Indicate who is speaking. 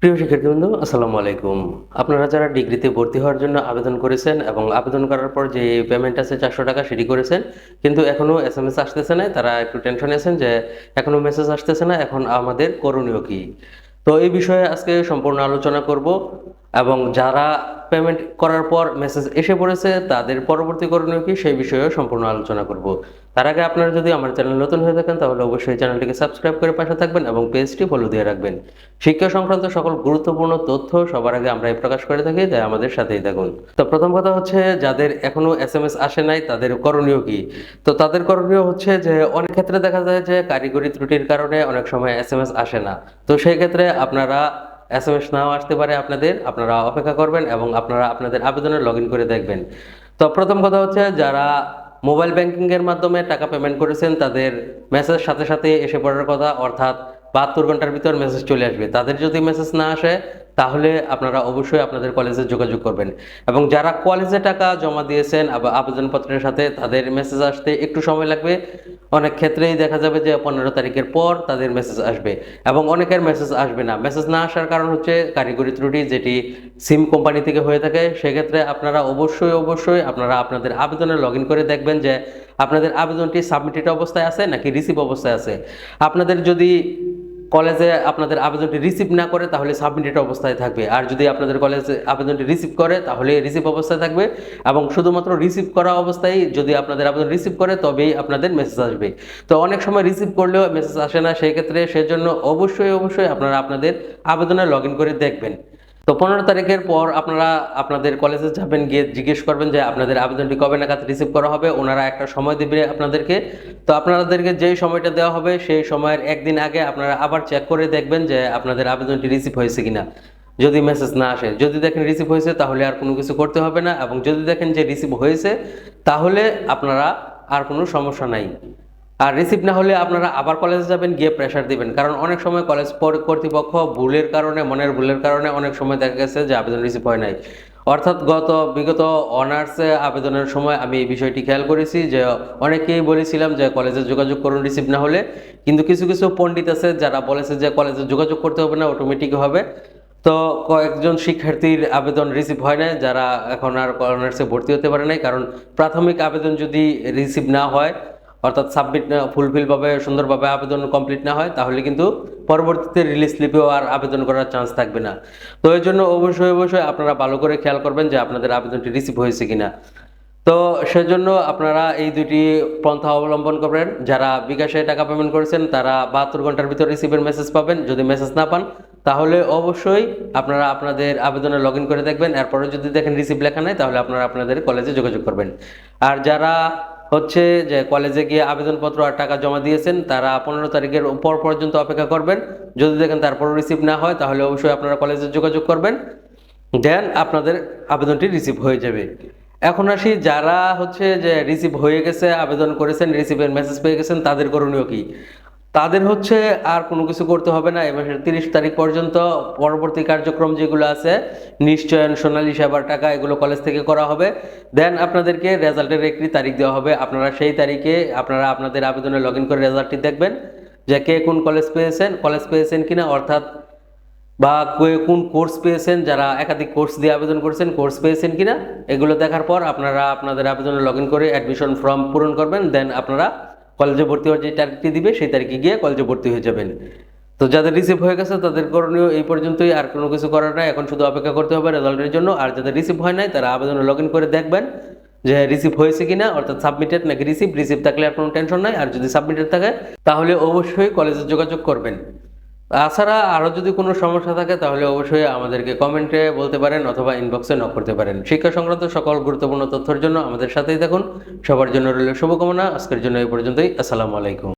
Speaker 1: প্রিয় শিক্ষার্থীবৃন্দ, আসসালামু আলাইকুম। আপনারা যারা ডিগ্রিতে ভর্তি হওয়ার জন্য আবেদন করেছেন এবং আবেদন করার পর যে পেমেন্ট আছে চারশো টাকা সেটি করেছেন, কিন্তু এখনও এস এম এস আসতেছে না, তারা একটু টেনশন আছেন যে এখনও মেসেজ আসতেছে না, এখন আমাদের করণীয় কী? তো এই বিষয়ে আজকে সম্পূর্ণ আলোচনা করব। এবং যারা পেমেন্ট করার পর মেসেজ এসে পড়েছে, তাদের পরবর্তী করণীয় কি? সেই বিষয়েও সম্পূর্ণ আলোচনা করব। তার আগে আপনারা যদি আমার চ্যানেল নতুন হয়ে থাকেন, তাহলে অবশ্যই চ্যানেলটিকে সাবস্ক্রাইব করে পাশে থাকবেন এবং পেজটি ফলো দিয়ে রাখবেন। শিক্ষা সংক্রান্ত সকল গুরুত্বপূর্ণ তথ্য সবার আগে আমরা প্রকাশ করে থাকি, তাই আমাদের সাথেই থাকুন। তো প্রথম কথা হচ্ছে, যাদের এখনও এস এম এস আসে নাই, তাদের করণীয় কি? তো তাদের করণীয় হচ্ছে যে, অনেক ক্ষেত্রে দেখা যায় যে, কারিগরি ত্রুটির কারণে অনেক সময় এস এম এস আসে না। তো সেই ক্ষেত্রে আপনারা এস এম এস নাও আসতে পারে আপনাদের, আপনারা অপেক্ষা করবেন এবং আপনারা আপনাদের আবেদনে লগ করে দেখবেন। তো প্রথম কথা হচ্ছে, যারা মোবাইল ব্যাংকিংয়ের মাধ্যমে টাকা পেমেন্ট করেছেন, তাদের মেসেজ সাথে সাথে এসে পড়ার কথা, অর্থাৎ বাহাত্তর ঘণ্টার ভিতর মেসেজ চলে আসবে। তাদের যদি মেসেজ না আসে, তাহলে আপনারা অবশ্যই আপনাদের কলেজে যোগাযোগ করবেন। এবং যারা কলেজে টাকা জমা দিয়েছেন আবেদনপত্রের সাথে তাদের মেসেজ আসতে একটু সময় লাগবে। অনেক ক্ষেত্রেই দেখা যাবে যে পনেরো তারিখের পর তাদের মেসেজ আসবে এবং অনেকের মেসেজ আসবে না। মেসেজ না আসার কারণ হচ্ছে কারিগরি ত্রুটি যেটি সিম কোম্পানি থেকে হয়ে থাকে। সেক্ষেত্রে আপনারা অবশ্যই অবশ্যই আপনারা আপনাদের আবেদনে লগ করে দেখবেন যে আপনাদের আবেদনটি সাবমিটেড অবস্থায় আছে নাকি রিসিভ অবস্থায় আছে। আপনাদের যদি কলেজে আপনাদের আবেদনটি রিসিভ না করে, তাহলে সাবমিটেড অবস্থায় থাকবে। আর যদি আপনাদের কলেজে আবেদনটি রিসিভ করে, তাহলে রিসিভ অবস্থায় থাকবে। এবং শুধুমাত্র রিসিভ করা অবস্থায় যদি আপনাদের আবেদন রিসিভ করে, তবেই আপনাদের মেসেজ আসবে। তো অনেক সময় রিসিভ করলেও মেসেজ আসে না, সেই ক্ষেত্রে সেজন্য অবশ্যই অবশ্যই আপনারা আপনাদের আবেদনে লগ করে দেখবেন। তো পনেরো তারিখের পর আপনারা আপনাদের কলেজে যাবেন, গিয়ে জিজ্ঞেস করবেন যে আপনাদের আবেদনটি কবে নাগাদ রিসিভ করা হবে, ওনারা একটা সময় দেবে আপনাদেরকে। তো আপনাদেরকে যেই সময়টা দেওয়া হবে, সেই সময়ের একদিন আগে আপনারা আবার চেক করে দেখবেন যে আপনাদের আবেদনটি রিসিভ হয়েছে কিনা। যদি মেসেজ না আসে, যদি দেখেন রিসিভ হয়েছে, তাহলে আর কোনো কিছু করতে হবে না। এবং যদি দেখেন যে রিসিভ হয়েছে, তাহলে আপনারা আর কোনো সমস্যা নাই। আর রিসিভ না হলে আপনারা আবার কলেজে যাবেন, গিয়ে প্রেশার দিবেন। কারণ অনেক সময় কলেজ কর্তৃপক্ষ ভুলের কারণে, মনের ভুলের কারণে অনেক সময় দেখা গেছে যে আবেদন রিসিভ হয় নাই। অর্থাৎ গত বিগত অনার্সে আবেদনের সময় আমি এই বিষয়টি খেয়াল করেছি যে অনেকেই বলেছিলাম যে কলেজে যোগাযোগ করুন রিসিভ না হলে। কিন্তু কিছু কিছু পণ্ডিত আছে যারা বলেছে যে কলেজে যোগাযোগ করতে হবে না অটোমেটিক হবে। তো কয়েকজন শিক্ষার্থীর আবেদন রিসিভ হয় না যারা এখন আর অনার্সে ভর্তি হতে পারে নাই। কারণ প্রাথমিক আবেদন যদি রিসিভ না হয় অর্থাৎ সাবমিট না ফুলফিলভাবে সুন্দরভাবে আবেদন কমপ্লিট না হয়, তাহলে কিন্তু পরবর্তীতে রিলিজ স্লিপেও আর আবেদন করার চান্স থাকবে না। তো এই জন্য অবশ্যই অবশ্যই আপনারা ভালো করে খেয়াল করবেন যে আপনাদের আবেদনটি রিসিভ হয়েছে কিনা। তো সেজন্য আপনারা এই দুটি পন্থা অবলম্বন করবেন। যারা বিকাশে টাকা পেমেন্ট করেছেন, তারা বাহাত্তর ঘণ্টার ভিতর রিসিভের মেসেজ পাবেন। যদি মেসেজ না পান, তাহলে অবশ্যই আপনারা আপনাদের আবেদনে লগ করে দেখবেন। এরপরে যদি দেখেন রিসিভ লেখা নাই, তাহলে আপনারা আপনাদের কলেজে যোগাযোগ করবেন। আর যারা হচ্ছে যে কলেজে গিয়ে আবেদনপত্র আর টাকা জমা দিয়েছেন, তারা পনেরো তারিখের পর পর্যন্ত অপেক্ষা করবেন। যদি দেখেন তারপরও রিসিভ না হয়, তাহলে অবশ্যই আপনারা কলেজে যোগাযোগ করবেন। দেন আপনাদের আবেদনটি রিসিভ হয়ে যাবে। এখন আসি, যারা হচ্ছে যে রিসিভ হয়ে গেছে, আবেদন করেছেন রিসিভের মেসেজ পেয়ে গেছেন, তাদের করণীয় কি? তাদের হচ্ছে আর কোনো কিছু করতে হবে না। মাসের তিরিশ তারিখ পর্যন্ত পরবর্তী কার্যক্রম যেগুলো আছে, নিশ্চয়ন, সোনালী সেবার টাকা এগুলো কলেজ থেকে করা হবে। দেন আপনাদেরকে রেজাল্টের একটি তারিখ দেওয়া হবে। আপনারা সেই তারিখে আপনারা আপনাদের আবেদনে লগ করে রেজাল্টটি দেখবেন যে কে কোন কলেজ পেয়েছেন কলেজ পেয়েছেন কিনা, অর্থাৎ বা কে- কোন কোর্স পেয়েছেন, যারা একাধিক কোর্স দিয়ে আবেদন করেছেন কোর্স পেয়েছেন কিনা, এগুলো দেখার পর আপনারা আপনাদের আবেদনে লগ করে অ্যাডমিশন ফর্ম পূরণ করবেন। দেন আপনারা কলেজে ভর্তি হওয়ার যে তারিখটি দিবে, সেই তারিখে গিয়ে কলেজে ভর্তি হয়ে যাবেন। তো যাদের রিসিভ হয়ে গেছে, তাদের করণীয় এই পর্যন্তই, আর কোনো কিছু করার নাই। এখন শুধু অপেক্ষা করতে হবে রেজাল্টের জন্য, আর যাদের রিসিভ হয় নাই, তারা আবেদনে লগ করে দেখবেন যে রিসিভ হয়েছে কিনা, অর্থাৎ সাবমিটেড নাকি রিসিভ রিসিভ থাকলে আর কোনো টেনশন নাই, আর যদি সাবমিটেড থাকে, তাহলে অবশ্যই কলেজে যোগাযোগ করবেন। তাছাড়া আরও যদি কোনো সমস্যা থাকে, তাহলে অবশ্যই আমাদেরকে কমেন্টে বলতে পারেন অথবা ইনবক্সে নক করতে পারেন। শিক্ষা সংক্রান্ত সকল গুরুত্বপূর্ণ তথ্যের জন্য আমাদের সাথেই থাকুন। সবার জন্য রইল শুভকামনা। আজকের জন্য এই পর্যন্তই। আসসালামু আলাইকুম।